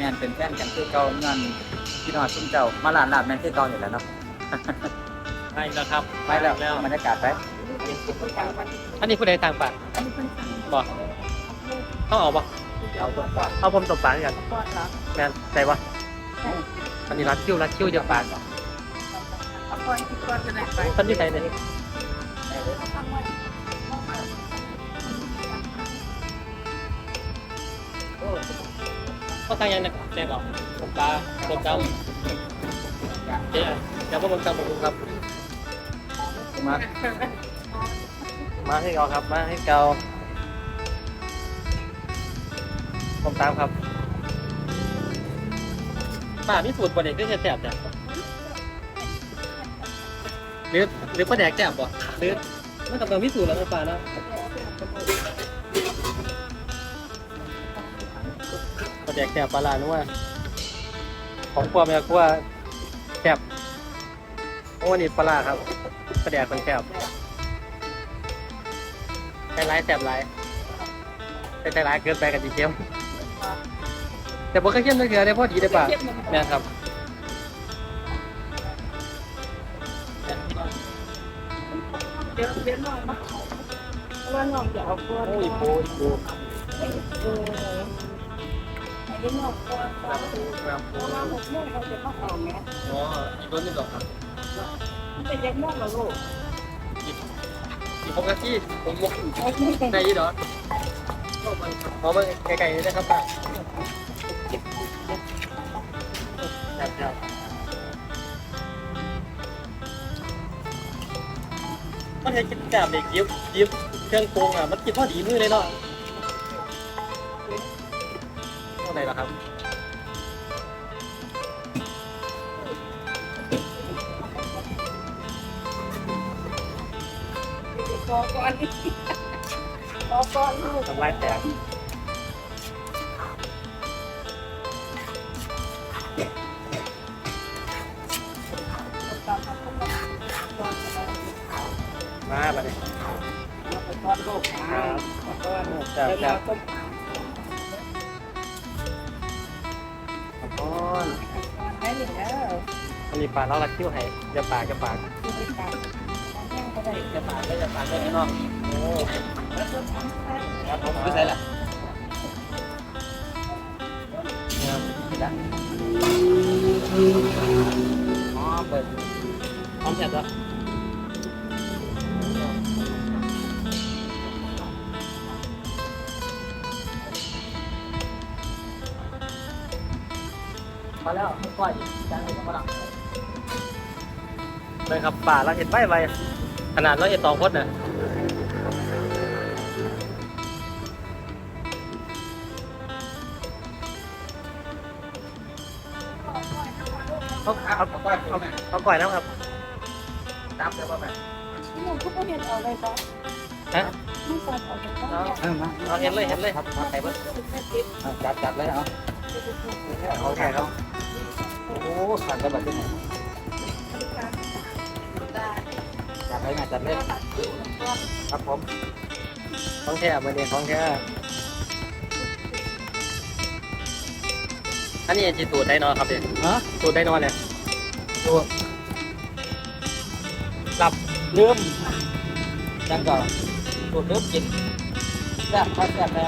ที่แมนเป็นแฟนกันคือเก่าเงินพี่น้องซุ่มเจ้ามาลานลาบแมนคือเก่าอยู่แล้วเนาะไปแล้วครับไปแล้วแล้วบรรยากาศไปอันนี้ผู้ใดต่างปากบอกต้องออกบ่เอาตัวปากเอาผมตบปากกันแมนใส่บ่อันนี้รัดคิ้วรัดคิ้วเดียวปากต้นที่ใส่เนี่ยก็ตั้งยังนะแจ้งออกผมตาผมจำเจ๊เดี๋ย วพวกผมจำผมครับมามาให้เกาครับ มาให้เกาผมตามครับป่ามีสูตรประเด็กก็จะแสบแต่หรือหรือประแดกแสบบ่หรือไม่ต้องมีสูตรแล้วนะป่านะ กแสบปลาลานึกว่าของครัวแม่ครัวแสบโอ้นี่ปลาร้าครับประแดกคนแสบใจร้ายแสบร้ายแต่ใจร้ายเกินไปกับจีเจียวแต่ผมก็เข้มเลยเกลือได้พอดีได้ป่ะเนี่ยครับเดี๋ยวเดี๋ยวน้องมาเพราะว่าน้องจะเอาก้อนโอ้ยโอ้ยโอ้ย เออไอ้เดี๋ยวน้องก้อนก้อนเพราะว่าหกโมงเขาจะมาเอาแม่อ๋ออีกต้นนึงก่อครับเป็นยังโมงละลูกอีกหกนาทีผมมองในยี่ดอพอมาไกลๆนะครับป้าจับจับมันเห็นกินจับเด็กยิบยิบเครื่องโกงอะมันกินพอดีมือเลยเนาะ เท่าไหร่ละครับ ขอก้อนขอก้อนลูกทำลายแตกมาบัดนี้ก้อนลูกก้อนจับเดี๋ยวจัเราบต้ม ก้อนให้หนึ่งแล้วอันนี้ปลาเราลักคิ้วให้จะปากจะปากคือไปตัดแห้งก็ได้จะปากก็จะปากได้พี่น้องโอ้แล้วก็ทำให้ครับผมคือใส่ละครับอ๋อเปิดพร้อมเสร็จแล้ว มาแล้วก้อยจานนี้ก็มาลังเลยครับป่าเราเห็นไว้ไวขนาดเราเห็นตองพดน่ะเขาเอาเอาก้อยเอาเอาเอาก่อยน้ำครับตามเลยว่าแบบลูกทุกคนเห็นเอาเลยปะฮะไม่ใส่เอาเลยปะเออมาเอาเห็นเลยเห็นเลยครับมาใส่เบิ้ลจัดจัดเลยเอาโอเคครับ โอ้สั่นกันแบบนี้จัดเลยนะจัดเลยครับผมของแท้มาเนี่ยของแท้อันนี้จีตูดไดโนครับเนี่ยฮะตูดไดโนเนี่ยตัวหลับลืมจังก่อนตัวลืมกินแซ่บข้าวแซ่บแม่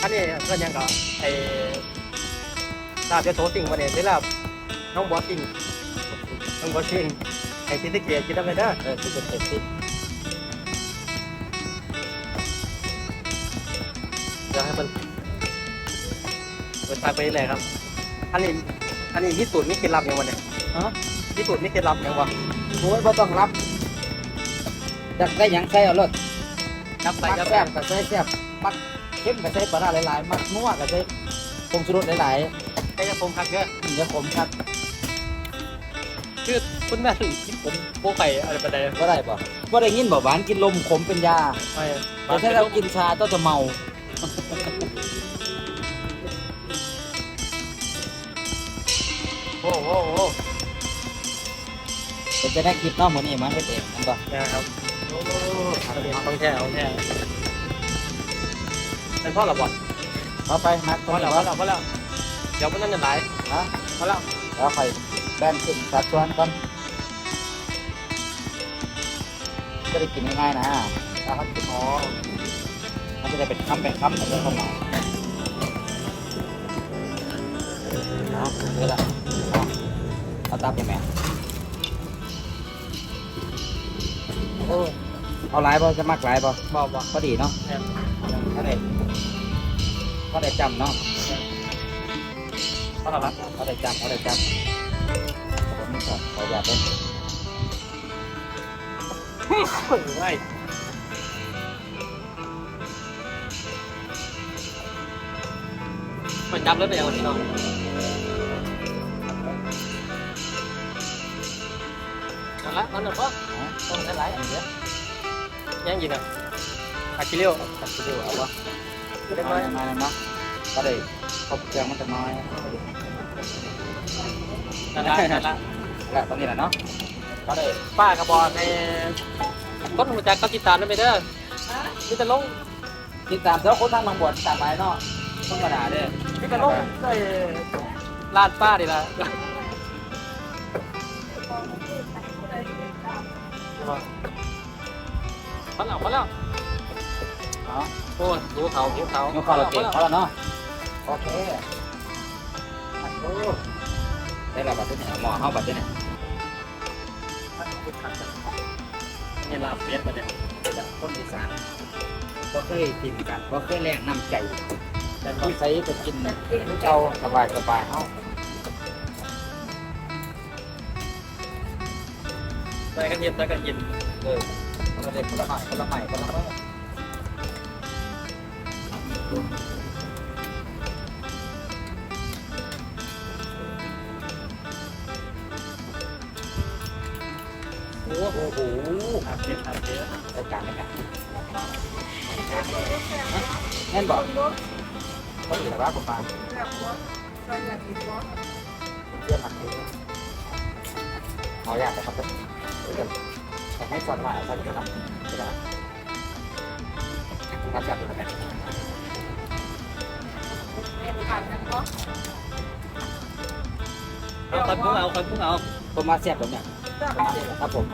อันนี้เพื่อนยังก็ไอ้ ลาบจะโถติ่งมาเนี่ยหรือลาบน้องบอสติ่งน้องบอสติ่งไอ้ที่ที่เกียร์กินได้ไหมเด้เออที่เป็นเผ็ดที่เดี๋ยวให้มันเปิดทาไปเลยครับ อันนี้ อันนี้มีสูตรมีเคล็ดลับยังวะเนี่ยฮะมีสูตรมีเคล็ดลับยังวะโอ้ยบ่ต้องรับจักได้หยังใส่เอารถนับไปมักนับไป แซ่บก็ใส่แซ่บมักเข้มก็ใส่ปลาร้าหลายๆมักนัวก็ใส่ผงชูรสหลายใช้ยาผมคักเด้อๆอย่าขมครับคือคุณแม่ถึงที่ผมโบไข่อะไรประเดี๋ยวบ่ได้บ่บ่ได้ยินบ่หวานกินลมขมเป็นยาไม่แต่ถ้าเรากินชาต้องจะเมาโอ้โหโอ้โหเป็นจะได้คิดเนาะมื้อนี้มาเฮ็ดเองนั่นบ่นะครับโอ้โหต้องแช่ต้องแช่เป็นพ่อหรอบอลพอเอาไปนักพอแล้วพอแล้วพอแล้วเดี๋ยววันนั้นจะไหลนะพาแล้วแล้วใครแบ่ขึ้นสัดส่วนก่อนจะได้กินง่ายๆนะถ้าเขากินอ๋อมัจะได้เป็นคำเป็นคำเอยเข้ามาเอาเลยละเอาตาไปแม่โอ้เอาไล่ยป่จะมักไล่ยป่ะบ่บ่พอดีเนาะแค่ไหนพอได้จำเนาะ có nào lắm ở đây trăm ở đây trăm có bốn mươi sáu có già bốn ôi ơi mình đâm bây giờ mình không Còn lá, bánh được quá Con sẽ lái anh biết Nhán gì nè? Akilio Akilio ở quá Cái đó Cái đó Cái đó ครบเครื่องมันจะน้อยนั่นละนั่นละแล้วตอนนี้แหละเนาะก็ได้ป้ากระบอกในต้นหัวใจก็ติดตามได้ไหมเด้อมีแต่ลงติดตามเจ้าคนทางบางบวชตามไปเนาะธรรมดาเด้อมีแต่ลงไอ้ลาดป้าดีละพอแล้วพอแล้วเนาโอ้ยหิวเขาหิวเขายกข้อเราเก่งเขาแล้วเนาะ โอเคโอ้ได้แล้วบัตรเนี่ยหมอเข้าบัตรเนี่ยนี่ลาเฟียสมาเนี่ยคนอีสานก็เคยกินกันก็เคยแลกน้ำใจแต่ที่ใส่ไปกินเจ้าสบายสบายเฮาใส่กระเทียมใส่กระเทียมเออคนละเด็กคนละใหน่คนละใหม่คนละเมื่ โอ้โหลาเฟียสลาเฟียสรายการนี้กันแน่นบอกคนอื่นว่าผมมาเยี่ยมมากเลยเอาอยากแต่เขาจะแต่ให้สอนมาสอนจะทำจะได้รับจับดูกันเอาคนพุ่งเอาคนพุ่งเอาผมมาเสียบผมเนี่ยครับผม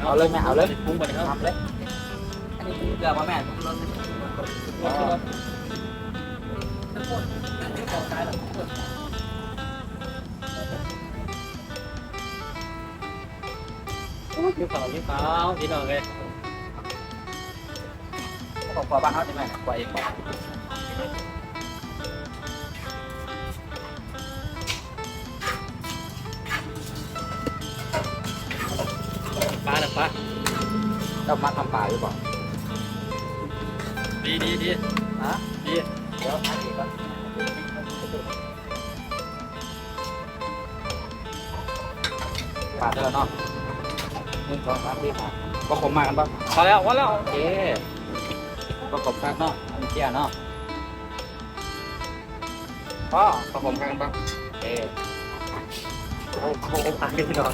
เอาเลยแม่เอาเลยพุ่งไปครับทำเลยอันนี้เกลือมาแม่ผมลดหิวเขาหิวเขาพี่น้องเลยผมขอบ้านเขาได้ไหมขอเอง เรามาทำปลาหรือเปล่าดีดีดีฮะดีเดี๋ยวอันนี้ก็ปลาเด้แล้วเนาะหนึ่งสองสามสี่ห้าก็ขมมากันปะพอแล้วพอแล้วโอเคประมบกันเนาะมีเจียเนาะพ่อประกกันปะเออโอ้โหปลาไม่ได้หร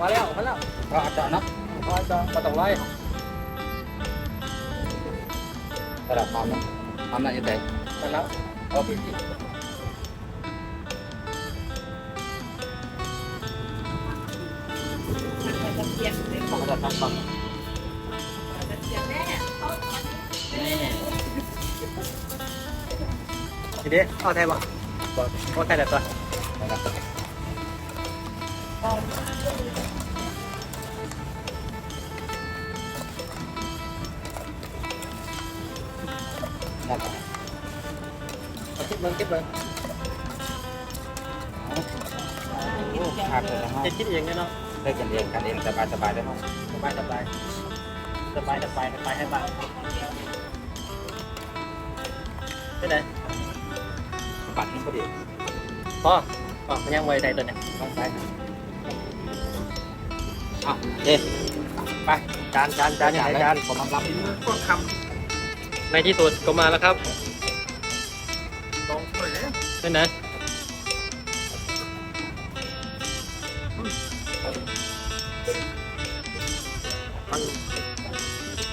มาแล้วมาแล้วก็อาจจะเนาะพอจะมาต้องไล่ระดับความเนาะความน่าจะได้มาแล้วโอ เลยขาดเลยนะฮะจะคิดเองเนี่ยเนาะเลิกกันเองกันเองสบายสบายได้เนาะสบายสบายสบายสบายสบายให้บ้างไปไหน ปัดนี่พอดีพ่อพ่อมันยังไวใจตัวเนี่ยต้องใช้อะโอเคไปจานจานจานยังไงจานผมรับพวกคำในที่สุดก็มาแล้วครับลองเลยนั่นนะ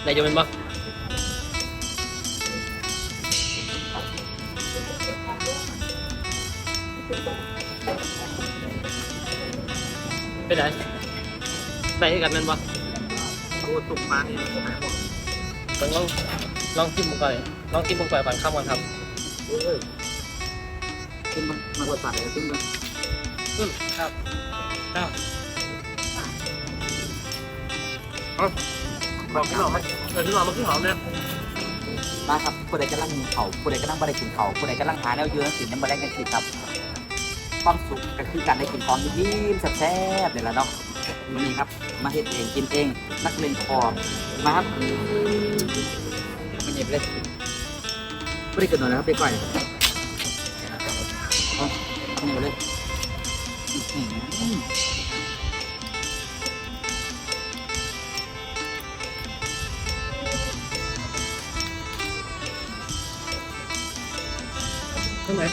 ด้ยินไหมบ้าง ไรได้ให้กันแม่นบ่โอ้ตุกมานี่หายหมดลองลองลองจิ้มมึงก่อนลองจิ้มมึงก่อนก่อนข้ามก่อนครับเอ้ยขึ้นมันมันกดสั่นเลยขึ้นมันอืมครับครับบอกพี่น้องไหมเออพี่น้องมันพี่หอมเนี่ยมาครับผู้ใดกำลังกินเขาผู้ใดกำลังไม่ได้กินเขาผู้ใดกำลังหาแนวยืนสินน้ำมาแรงกันสิครับ ความสุขก็คือการได้กินของยิ้มแซ่บๆเนี่ยแหละเนาะวันนี้ครับ มาเฮ็ดเองกินเอง นักเลงคอมาครับมันเย็บเลยไม่ได้เกิดหน่อยนะครับไปก่อยเอาเอาเหนียวเลยใช่ไหม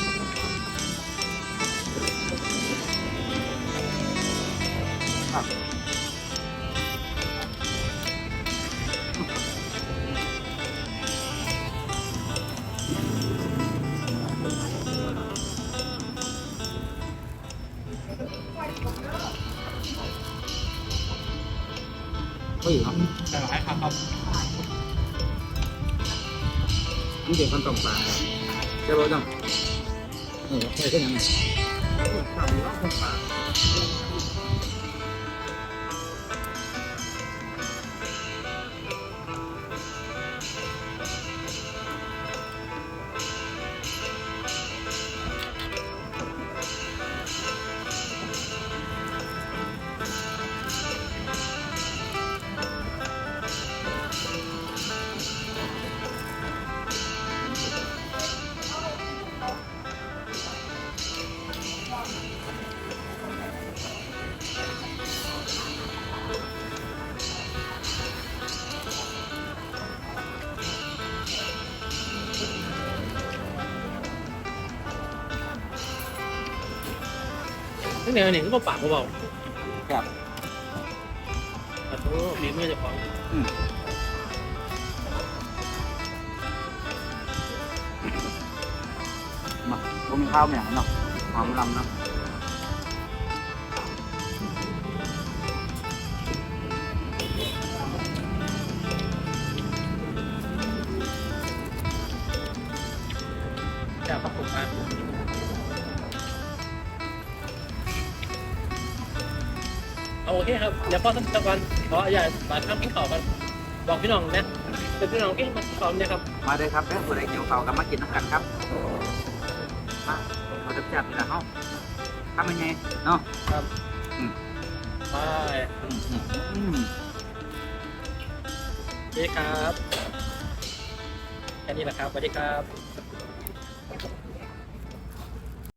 นี่เป็นคนตรงปลาเจ้ารู้จังเออใครก็ยังไงตั้งแต่เนี่ยก็ปากเบาครับๆแต่โอ้มีมือจะของมาผมมีข้าวเนี่ยเนาะหอมลำเนาะจะ เอาโอเคครับเดี๋ยวพ่อต้องจับกันขออย่าบาดข้ามกินข้าวกันบอกพี่น้องนะเป็นพี่น้องกินมาข้าวเนี่ยครับมาเลยครับแล้วผู้ใดเกี่ยวเข่าวกันมากินน้ำกันครับมาเราจะแซ่บนี่แหละเฮาทำยังไงเนาะไปอืมอืมอืมโอเคครับแค่นี้แหละครับสวัสดีครับ